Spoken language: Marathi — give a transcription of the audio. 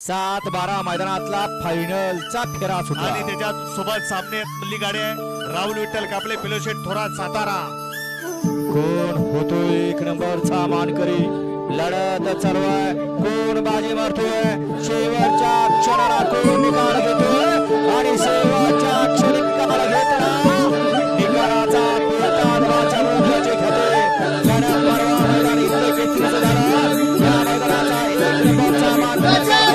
सात बारा मैदानातला फायनलचा फेरा सुटला. आणि त्याच्या सोबत सामने मल्ली गाडी आहे. राहुल विठ्ठल कापले पिलोशेट थोरा सातारा. कोण होतोय एक नंबरचा मानकरी? लढत चालू आहे कोण बाजी मारतोय? शेवटच्या क्षणाला कोण निकाल घेतोय आणि शेवटच्या क्षणी निकाल घेताना निकालाचा Let's go!